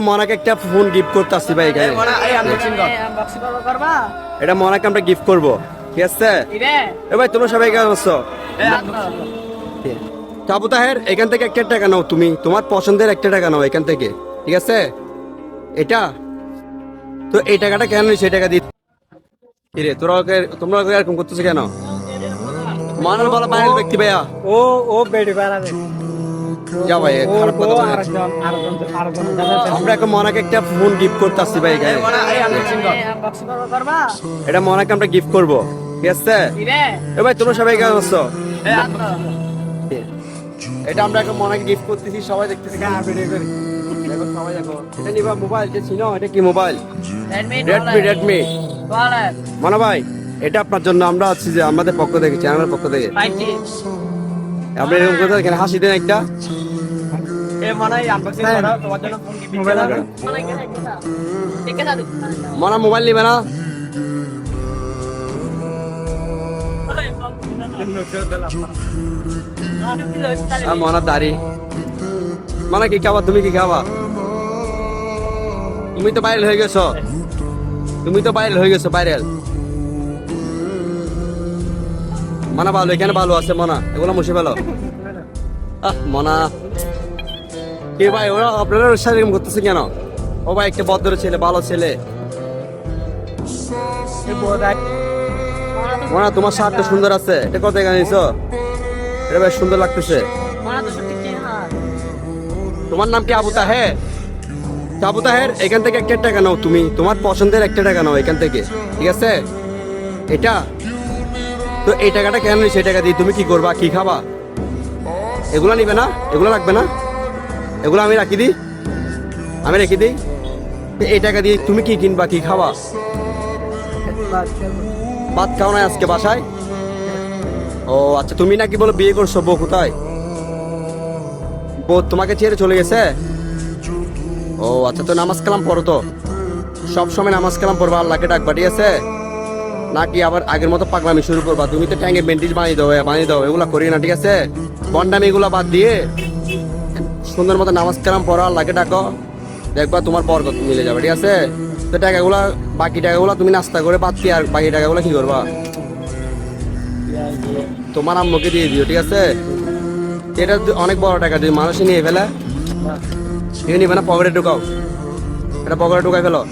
মনাকে একটা phone gift করতে আসছি ভাই এখানে। এটা মনাকে আমরা গিফট করব ঠিক আছে? এ ভাই তোমরা সবাই কেমন আছো? তাবু তাহের এখান থেকে একটা টাকা নাও তুমি। তোমার পছন্দের একটা টাকা নাও এখান থেকে ঠিক আছে? এটা? তো এই টাকাটা কেন সেই টাকা দি কিরে তোরা ওকে- তোমরা ওকে এরকম করতেছো কেন? মানার বলা বাইরের ব্যক্তি ভাইয়া। ও ও বেড়ি বেড়াবে। যা ভাই খারাপ কথা বলে আমরা এখন মনাকে একটা ফোন গিফট করতে আসছি ভাই এখানে করবা? এটা মনাকে আমরা গিফট করব ঠিক আছে? এ ভাই তোমরা সবাই কেমন আছো? এটা আমরা এখন মনাকে গিফট করতেছি সবাই দেখতেছি। দেখো সবাই দেখো এটা নিবা মোবাইল যে এটা কি মোবাইল রেডমি রেডমি মনা ভাই এটা আপনার জন্য আমরা আছি যে আমাদের পক্ষ থেকে চ্যানেলের পক্ষ থেকে। আপনি এরকম কথা এখানে হাসি দেন একটা। মনা মোবাইল নিবে না। মনা দাড়ি। মনা কি খাবা? তুমি কি খাবা? তুমি তো ভাইরাল হয়ে গেছো। তুমি তো ভাইরাল হয়ে গেছো ভাইরাল মনা ভালো, এখানে ভালো আছে মনা, এগুলো মুছে ফেলো। মনা। কে ভাই, ওরা আপনারা এরকম করতেছে কেন? ও ভাই, একটা ভদ্র ছেলে, ভালো ছেলে। মনা, তোমার শার্টটা সুন্দর আছে। এটা কত এখানে নিছো? এটা বেশ সুন্দর লাগতেছে। তোমার নাম কি আবু তাহের? তো আবু তাহের, এখান থেকে একটা টাকা নাও তুমি। তোমার পছন্দের একটা টাকা নাও এখান থেকে। ঠিক আছে? এটা তো এই টাকাটা কেন সেই টাকা দিয়ে তুমি কি করবা? কি খাবা? এগুলো নিবে না? এগুলো লাগবে না? এগুলো আমি রাখি দিই? আমি রেখে দিই? এই টাকা দিয়ে তুমি কি কিনবা, কি খাবা? ভাত খাও না আজকে বাসায়? ও আচ্ছা তুমি নাকি বলো বিয়ে করছ, বউ কোথায়? বউ তোমাকে ছেড়ে চলে গেছে? ও আচ্ছা তো নামাজ কালাম পড়ো তো। সব সময় নামাজ কালাম পড়বা, আল্লাহকে ডাকবা, ঠিক আছে? নাকি আবার আগের মতো পাগলামি শুরু করবা? তুমি তো ট্যাঙ্গে বেন্টিজ বানিয়ে দাও বানিয়ে দাও, এগুলা করি না, ঠিক আছে? বন্ডামি এগুলা বাদ দিয়ে সুন্দর মতো নামাজ কালাম পড়ো, আল্লাহকে ডাকো। দেখবা তোমার বরকত মিলে যাবে, ঠিক আছে? তো টাকাগুলা, বাকি টাকাগুলা তুমি নাস্তা করে বাদ দিয়ে আর বাকি টাকাগুলা কি করবা? তোমার আম্মুকে দিয়ে দিও, ঠিক আছে? এটা অনেক বড় টাকা, যদি মানুষ নিয়ে ফেলে নিয়ে নিবে না, পকেটে ঢুকাও। এটা পকেটে ঢুকাই ফেলো।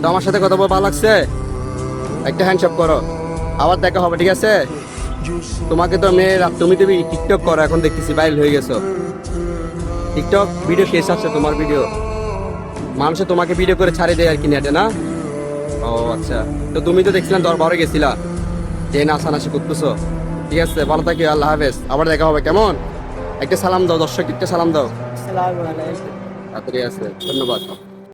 তো আমার সাথে কথা বলে ভালো লাগছে। একটা হ্যান্ডশপ করো। আবার দেখা হবে ঠিক আছে? তোমাকে তো মেয়ে তুমি তুমি টিকটক করো এখন দেখতেছি বাইল হয়ে গেছো। টিকটক ভিডিও শেষ আছে তোমার ভিডিও মানুষে তোমাকে ভিডিও করে ছাড়ে দেয় আর কি নেটে না? ও আচ্ছা। তো তুমি তো দেখছিলাম দরবারে গেছিলা। যে নাচানাচি করতেছো। ঠিক আছে ভালো থাকি আল্লাহ হাফেজ। আবার দেখা হবে কেমন? একটা সালাম দাও দর্শক একটা সালাম দাও। তাড়াতাড়ি আছে ধন্যবাদ।